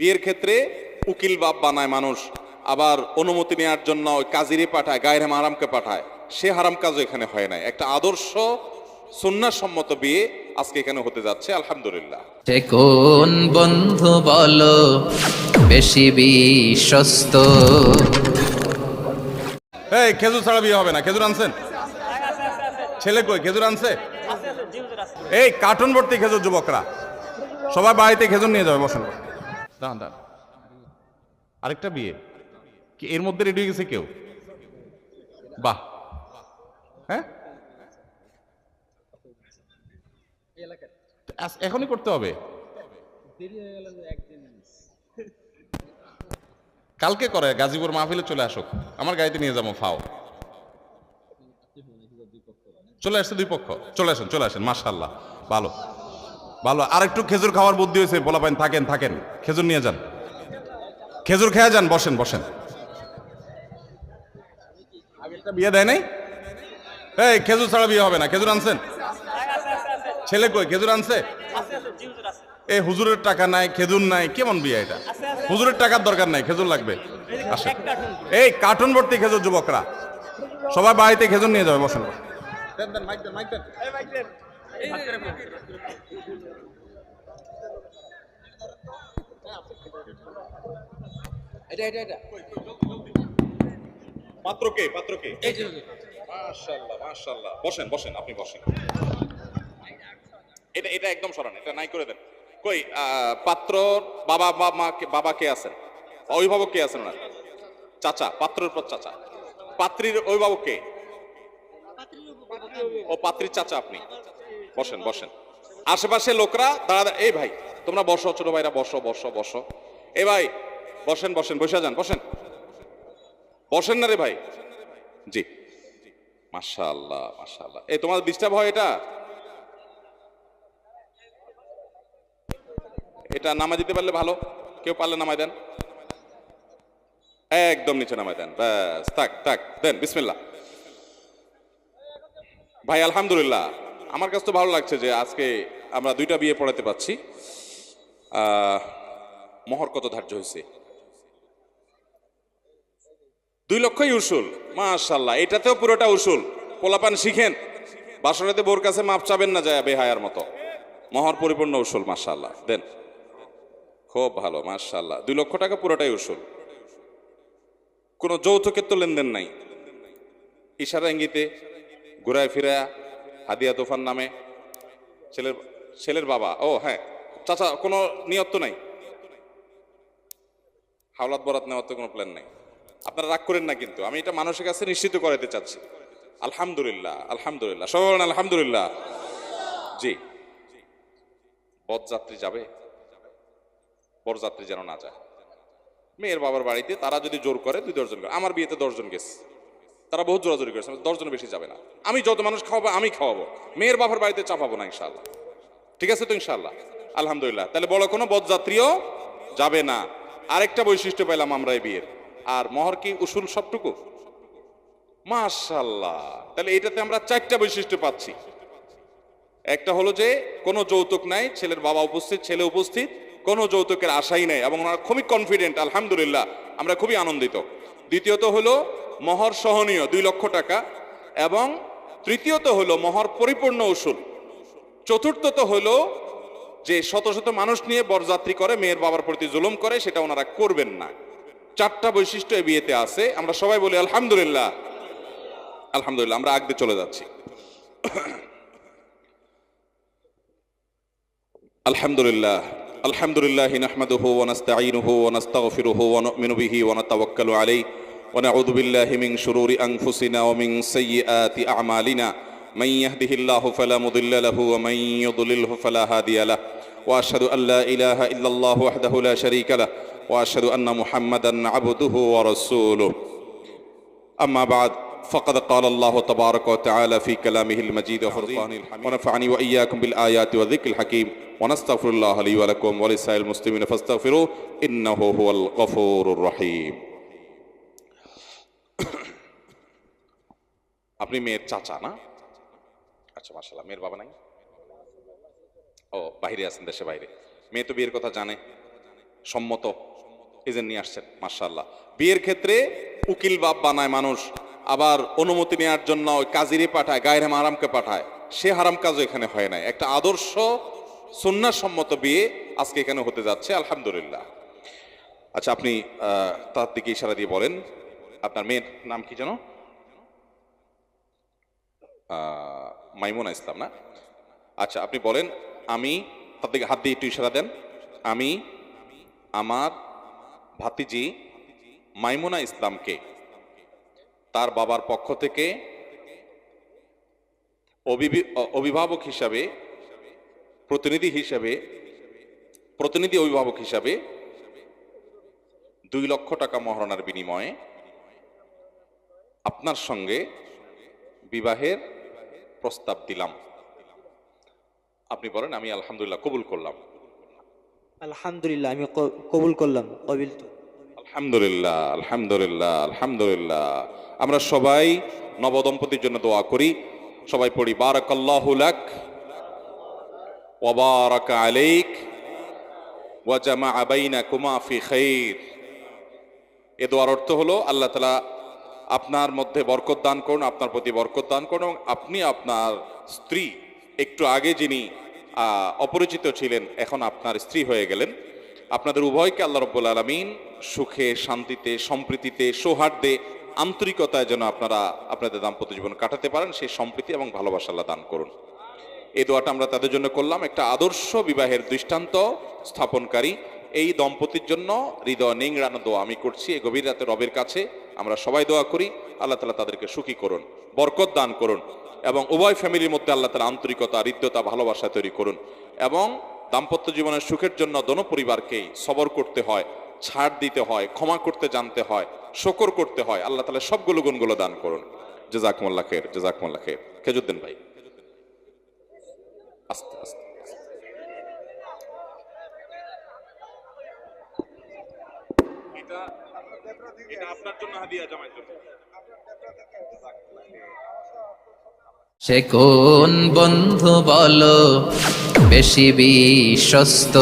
বিয়ের ক্ষেত্রে উকিল বাপ বানায় মানুষ আবার অনুমতি নেওয়ার জন্য ওই কাজিরে পাঠায় গায়ের হারামকে পাঠায়। সে হারাম কাজও এখানে হয় নাই। একটা আদর্শ সুন্নাসম্মত বিয়ে আজকে এখানে হতে যাচ্ছে আলহামদুলিল্লাহ। সে কোন বন্ধু বলো বেশি বিশ্বস্ত? এই খেজুর ছাড়া বিয়ে হবে না। খেজুর আনছেন? ছেলে কই? খেজুর আনছে? এই কার্টুন ভর্তি খেজুর যুবকরা। সবাই বাড়িতে খেজুর নিয়ে যাবে বসেন। দাঁড়ান দাঁড়ান। আরেকটা বিয়ে? কি এর মধ্যে রেডি হয়ে গেছে কেউ? বাহ। হ্যাঁ? এখনই করতে হবে? কালকে করে, গাজীপুর মাহফিলে চলে আসুক। আমার গাড়িতে নিয়ে যাব, ফাও। চলে আসছে দুই পক্ষ। চলে আসেন চলে আসেন মাশাল্লাহ ভালো। ভালো আর একটু খেজুর খাওয়ার বুদ্ধি হয়েছে। বলা পাইন থাকেন থাকেন। খেজুর নিয়ে যান। খেজুর খেয়ে যান বসেন বসেন। বিয়ে দেয় নাই? এই খেজুর ছাড়া বিয়ে হবে না। খেজুর আনছেন? ছেলে কই? খেজুর আনছে? এই হুজুরের টাকা নাই খেজুর নাই। কেমন বিয়ে এটা? হুজুরের টাকার দরকার নাই খেজুর লাগবে। এই কার্টুন ভর্তি খেজুর যুবকরা। সবাই বাড়িতে খেজুর নিয়ে যাবে বসেন। দেন, দেন, মাইক দেন, মাইক দেন। পাত্র কে পাত্র কে? মাশাআল্লাহ মাশাআল্লাহ। বসেন বসেন আপনি বসেন। এটা এটা একদম সরান এটা নাই করে দেন। কই আহ, পাত্র বাবা বা মা কে- বাবা কে আছেন? অভিভাবক কে আছেন ওনার? চাচা পাত্রের পর চাচা। পাত্রীর অভিভাবক কে? ও পাত্রীর চাচা আপনি। বসেন বসেন। আশেপাশে লোকরা, দাঁড়া এই ভাই, তোমরা বসো, ছোট ভাইরা বসো বসো বসো। এই ভাই, বসেন বসেন, বসে যান, বসেন। বসেন না রে ভাই। জি। মাশাআল্লাহ মাশাআল্লাহ। এই, তোমার ডিস্টার্ব হয় এটা? এটা নামা দিতে পারলে ভালো। কেউ পারলে নামাই দেন। একদম নিচে নামাই দেন। ব্যাস, থাক থাক, দেন, বিসমিল্লাহ। ভাই, আলহামদুলিল্লাহ। আমার কাছে তো ভালো লাগছে যে আজকে আমরা দুইটা বিয়ে পড়াতে পাচ্ছি মোহর কত ধার্য হয়েছে? দুই লক্ষই উসুল মাশাল্লাহ এটাতেও পুরোটা উসুল। পোলাপান শিখেন। বাসরাতে বোর কাছে মাপ চাবেন না যায় বেহায়ার মতো। মহর পরিপূর্ণ উসুল মাশাল্লাহ দেন। খুব ভালো মাশাল্লাহ দুই লক্ষ টাকা পুরোটাই উসুল। কোনো যৌতুকের তো লেনদেন নাই। ইশারা ইঙ্গিতে ঘুরায় ফিরায় হাদিয়া তোফান নামে। ছেলের ছেলের বাবা, ও হ্যাঁ চাচা, কোনো নিয়ত নাই? হাওলাত বরাত নেওয়ার তো কোনো প্ল্যান নাই। আপনারা রাগ করেন না কিন্তু, আমি এটা মানুষের কাছে নিশ্চিত করাতে চাচ্ছি। আলহামদুলিল্লাহ আলহামদুলিল্লাহ বলেন আলহামদুলিল্লাহ। জি। পথযাত্রী যাবে। বরযাত্রী যেন না যায়। মেয়ের বাবার বাড়িতে তারা যদি জোর করে দুই দশজন করে, আমার বিয়েতে দশজন গেছে। তারা বহুত জোরাজোরি করেছে দশজন বেশি যাবে না। আমি যত মানুষ খাওয়াবো, আমি খাওয়াবো। মেয়ের বাবার বাড়িতে চাপাবো না ইনশাল্লাহ ঠিক আছে তো ইনশাল্লাহ আলহামদুলিল্লাহ। তাহলে বড় কোনো বদযাত্রীও যাবে না। আরেকটা বৈশিষ্ট্য পেলাম আমরা এই বিয়ের। আর মহর কি উসুল সবটুকু? মাশাল্লাহ তাহলে এটাতে আমরা চারটা বৈশিষ্ট্য পাচ্ছি। একটা হলো যে, কোনো যৌতুক নাই, ছেলের বাবা উপস্থিত, ছেলে উপস্থিত, কোনো যৌতুকের আশাই নেই, এবং ওনারা খুবই কনফিডেন্ট আলহামদুলিল্লাহ, আমরা খুবই আনন্দিত। দ্বিতীয়ত হলো মহর সহনীয় দুই লক্ষ টাকা এবং তৃতীয়ত হলো মহর পরিপূর্ণ ওষুধ চতুর্থত হলো যে শত শত মানুষ নিয়ে বরযাত্রী করে, মেয়ের বাবার প্রতি জুলুম করে, সেটা ওনারা করবেন না। চারটা বৈশিষ্ট্য এ বিয়েতে আছে। আমরা সবাই বলি, আলহামদুলিল্লাহ। আলহামদুলিল্লাহ, আমরা আগতে চলে যাচ্ছি। আলহামদুলিল্লাহ আলহামদুলিল্লাহ নাহমাদুহু ওয়া নাস্তাঈনুহু ওয়া নাস্তাগফিরুহু ওয়া নু'মিনু বিহি ওয়া নাতাওয়াক্কালু আলাইহি। ونعوذ بالله من شرور أنفسنا ومن سيئات أعمالنا. من يهده الله فلا مضل له ومن يضلله فلا هادي له. وأشهد أن لا إله إلا الله وحده لا شريك له. وأشهد أن محمدا عبده ورسوله. أما بعد فقد قال الله تبارك وتعالى في كلامه المجيد وفرقانه الحميد. ونفعني وإياكم بالآيات والذكر الحكيم. ونستغفر الله لي ولكم ولسائر المسلمين فاستغفروه إنه هو الغفور الرحيم. আপনি মেয়ের চাচা না? আচ্ছা মাশাল্লাহ মেয়ের বাবা নাই? ও বাইরে আছেন দেশে বাইরে। মেয়ে তো বিয়ের কথা জানে সম্মত যে নিয়ে আসছেন মার্শাল্লাহ বিয়ের ক্ষেত্রে উকিল বাপ বানায় মানুষ আবার অনুমতি নেওয়ার জন্য ওই কাজিরে পাঠায় গায়ের হারামকে পাঠায়। সে হারাম কাজও এখানে হয় নাই। একটা আদর্শ সম্মত বিয়ে আজকে এখানে হতে যাচ্ছে আলহামদুলিল্লাহ। আচ্ছা আপনি তার দিকে ইশারা দিয়ে বলেন। আপনার মেয়ের নাম কি আহ, মাইমুনা ইসলাম না? আচ্ছা আপনি বলেন, আমি তার দিকে, হাত দিয়ে একটু ইশারা দেন। আমি, আমার ভাতিজি মাইমুনা ইসলামকে তার বাবার পক্ষ থেকে অভিভাবক হিসাবে, প্রতিনিধি হিসাবে, প্রতিনিধি অভিভাবক হিসাবে দুই লক্ষ টাকা মহারণার বিনিময়ে আপনার সঙ্গে বিবাহের প্রস্তাব দিলাম। আপনি বলেন আমি আলহামদুলিল্লাহ কবুল করলাম। আলহামদুলিল্লাহ আমি কবুল করলাম কবিল তো। আলহামদুলিল্লাহ আলহামদুলিল্লাহ আলহামদুলিল্লাহ। আমরা সবাই নবদম্পতির জন্য দোয়া করি। সবাই পড়ি বারাকাল্লাহু লাক ওয়া বারাকা আলাইক ওয়া জামাআ বাইনাকুমা ফি এ দোয়ার অর্থ হলো আল্লাহ তাআলা আপনার মধ্যে বরকত দান করুন, আপনার প্রতি বরকত দান করুন এবং আপনি আপনার স্ত্রী, একটু আগে যিনি অপরিচিত ছিলেন, এখন আপনার স্ত্রী হয়ে গেলেন। আপনাদের উভয়কে আল্লাহ রব্বুল আলমিন সুখে, শান্তিতে, সম্প্রীতিতে, সৌহার্দ্যে, আন্তরিকতায় যেন আপনারা আপনাদের দাম্পত্য জীবন কাটাতে পারেন, সেই সম্প্রীতি এবং ভালোবাসা আল্লাহ দান করুন। এই দোয়াটা আমরা তাদের জন্য করলাম। একটা আদর্শ বিবাহের দৃষ্টান্ত স্থাপনকারী, এই দম্পতির জন্য হৃদয় নিংড়ানো দোয়া আমি করছি। গভীর রাতে রবের কাছে আমরা সবাই দোয়া করি, আল্লাহ তালা তাদেরকে সুখী করুন, বরকত দান করুন এবং উভয় ফ্যামিলির মধ্যে আল্লাহ তালা আন্তরিকতা, হৃদ্যতা, ভালোবাসা তৈরি করুন এবং দাম্পত্য জীবনের সুখের জন্য দোনো পরিবারকেই সবর করতে হয়, ছাড় দিতে হয়, ক্ষমা করতে জানতে হয়, শকর করতে হয়, আল্লাহ তালা সবগুলো গুণগুলো দান করুন। জেজাকমল্লা খের জেজাকমল্লা খের। খেজুদ্দিন ভাই। আস্তে আস্তে। সে কোন বন্ধু বলো বেশি বিশ্বস্ত?